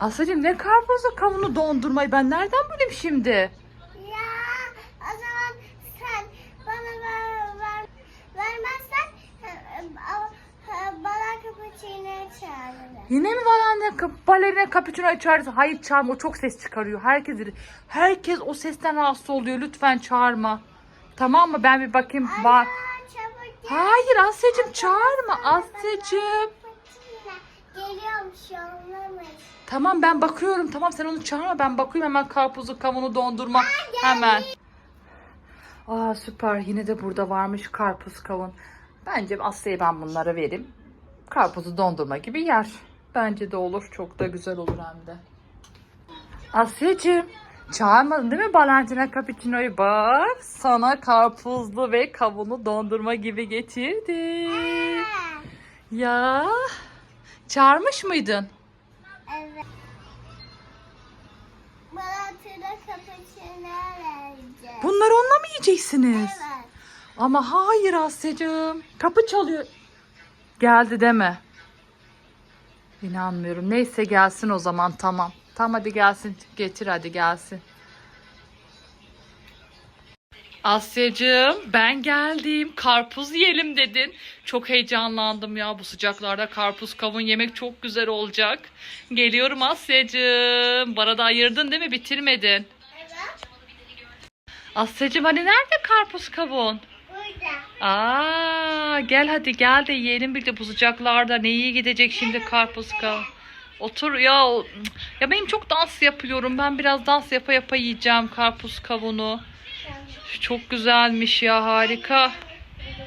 Aslıcığım ne karpuzu kavunu dondurmayı ben nereden bulayım şimdi? Ya o zaman sen bana ver, ver, vermezsen e, e, e, bana kapıçını çağırırım. Yine mi balerina, balerina cappuccino çağırırsa? Hayır çağırma o çok ses çıkarıyor. Herkes, herkes o sesten rahatsız oluyor. Lütfen çağırma. Tamam mı? Ben bir bakayım. Çabuk gel. Hayır Asya'cığım çağırma Asya'cığım. Geliyorum şu. Tamam ben bakıyorum. Tamam sen onu çağırma. Ben bakıyorum hemen karpuzu, kavunu dondurma. Hemen. Aa süper. Yine de burada varmış karpuz kavun. Bence Asya'ya ben bunlara vereyim. Karpuzu dondurma gibi yer. Bence de olur. Çok da güzel olur hem de. Asya'cığım. Çağırmadın değil mi Valentina Cappuccino'yu? Bak sana karpuzlu ve kavunu dondurma gibi getirdim. Ha, Ya çağırmış mıydın? Bunları onunla mı yiyeceksiniz? Evet. Ama hayır Asya'cığım. Kapı çalıyor. Geldi deme. İnanmıyorum. Neyse gelsin o zaman tamam. Tamam hadi gelsin. Getir hadi gelsin. Asya'cığım ben geldim. Karpuz yiyelim dedin. Çok heyecanlandım ya bu sıcaklarda karpuz kavun yemek çok güzel olacak. Geliyorum Asya'cığım. Bana da ayırdın değil mi? Bitirmedin. Evet. Asya'cığım hani nerede karpuz kavun? Burada. Aa, gel hadi gel de yiyelim birlikte bu sıcaklarda. Ne iyi gidecek şimdi karpuz kavun. Otur ya. Ya benim çok dans yapıyorum. Ben biraz dans yapa yapa yiyeceğim karpuz kavunu. Çok güzelmiş ya harika.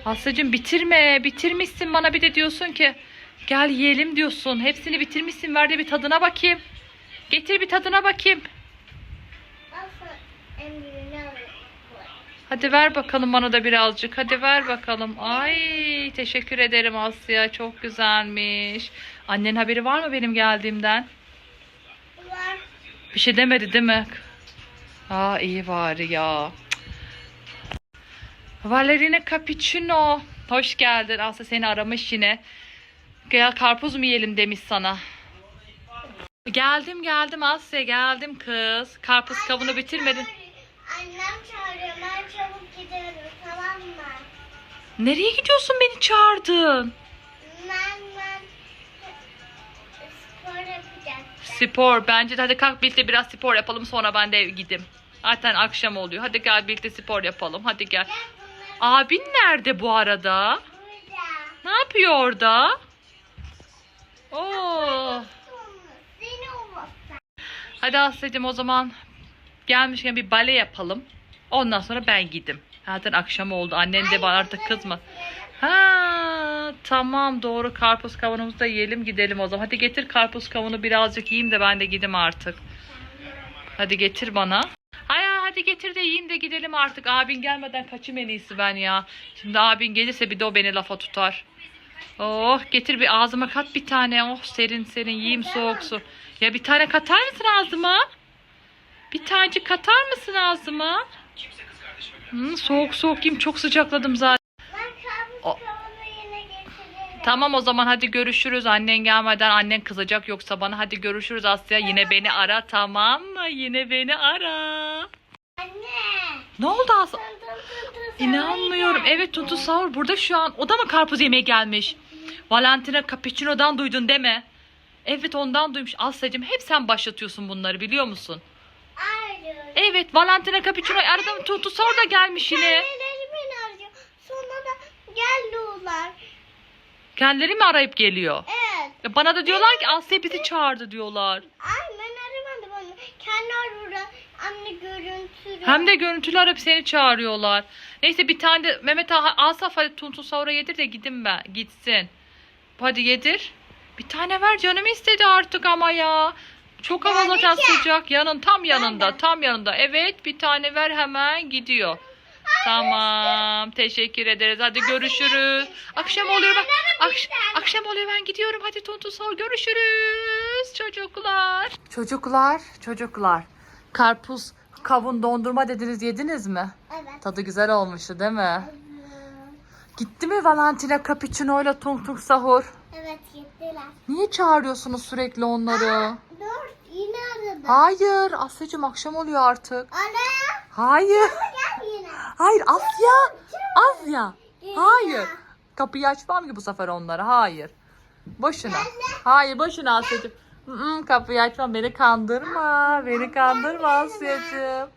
Asya'cığım bitirme. Bitirmişsin bana bir de diyorsun ki gel yiyelim diyorsun. Hepsini bitirmişsin. Ver de bir tadına bakayım. Getir bir tadına bakayım. Nasıl emrine koy. Hadi ver bakalım bana da birazcık. Hadi ver bakalım. Ay teşekkür ederim Asya. Çok güzelmiş. Annen haberi var mı benim geldiğimden? Var. Bir şey demedi değil mi? Aa iyi bari ya. Valerina Cappuccino. Hoş geldin. Asya seni aramış yine. Gel karpuz mu yiyelim demiş sana. Geldim geldim Asya geldim kız. Karpuz kavunu bitirmedin. Annem çağırıyor. Nereye gidiyorsun beni çağırdın? Ben spor yapacağım. Spor. Bence de hadi kalk birlikte biraz spor yapalım sonra ben de gideyim. Zaten akşam oluyor. Hadi gel birlikte spor yapalım. Hadi gel. Gel Abin nerede bu arada? burada. Ne yapıyor orada? Oo. Hadi Asya'cığım o zaman gelmişken bir bale yapalım. Ondan sonra ben gideyim. Zaten akşam oldu. Annen de bana artık kızma. Ha tamam doğru karpuz kavunumuzu da yiyelim gidelim o zaman. Hadi getir karpuz kavunu birazcık yiyeyim de ben de gideyim artık. Hadi getir bana. Hay, hadi getir de yiyeyim de gidelim artık. Abin gelmeden kaçayım en iyisi ben ya. Şimdi abin gelirse bir de o beni lafa tutar. Oh getir bir ağzıma kat bir tane. Oh serin serin yiyeyim soğuk su. Ya bir tane katar mısın ağzıma? Bir tanecik katar mısın ağzıma? Hı, soğuk soğuk yiyeyim çok sıcakladım zaten. O-. Tamam o zaman hadi görüşürüz. Annen gelmeden annen kızacak yoksa bana. Hadi görüşürüz Asya. Yine beni ara tamam mı? Yine beni ara. Anne. Ne oldu Asya? İnanmıyorum. Evet Tuntu Sahur burada şu an. O da mı karpuz yemeye gelmiş? Valentina Cappuccino'dan duydun mi? Evet ondan duymuş. Asya'cığım hep sen başlatıyorsun bunları biliyor musun? Evet Valentina Cappuccino'yu aradım. Tuntu Sahur da gelmiş yine. Kendileri beni arıyor. Sonra da geldiler. Kendileri mi arayıp geliyor? Evet. Ya Bana da diyorlar ki Asya bizi çağırdı diyorlar. Ay ben aramadım onu. Kendi arıyor. Anne görüntülü. Hem de görüntülü arayıp seni çağırıyorlar. Neyse bir tane de Mehmet Ağa, Asaf hadi Tuntu Sahur'a yedir de gidin ben. Gitsin. Hadi yedir. Bir tane ver canım istedi artık ama ya. Çok hava zaten sıcak. Yanın tam yanında. Nerede? Tam yanında. Evet bir tane ver hemen gidiyor. Tamam. Teşekkür ederiz. Hadi görüşürüz. Akşam oluyor ben. Akş- akşam oluyor ben gidiyorum. Hadi Tontu Sahur görüşürüz çocuklar. Çocuklar, çocuklar. Karpuz, kavun, dondurma dediniz yediniz mi? Evet. Tadı güzel olmuştu değil mi? Gitti mi Valentina Cappuccino ile Tung Tung Sahur? Evet gittiler. Niye çağırıyorsunuz sürekli onları? Dört aradı. Hayır Asya'cığım akşam oluyor artık. Ara. Hayır. Hayır Asya. Asya. Hayır. Kapıyı açmam ki bu sefer onlara. Hayır. Boşuna. Hayır boşuna Asya'cığım. Mm, Kapıyı açmam. Beni kandırma. Beni kandırma Asya'cığım.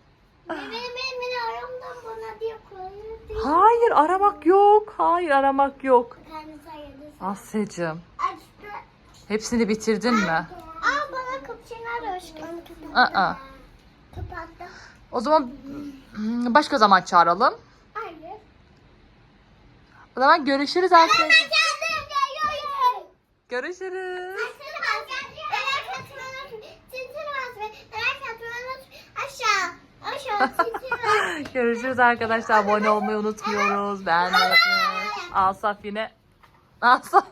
Hayır aramak yok. Hayır aramak yok. Asya'cığım. Hepsini bitirdin mi? Geldin. Aa. Kapattı. O zaman mm, başka zaman çağıralım. Hayır. O zaman görüşürüz geliyorum. Görüşürüz. Görüşürüz arkadaşlar. Abone olmayı unutmuyoruz. Beğenmeyi. Asaf yine. Asaf.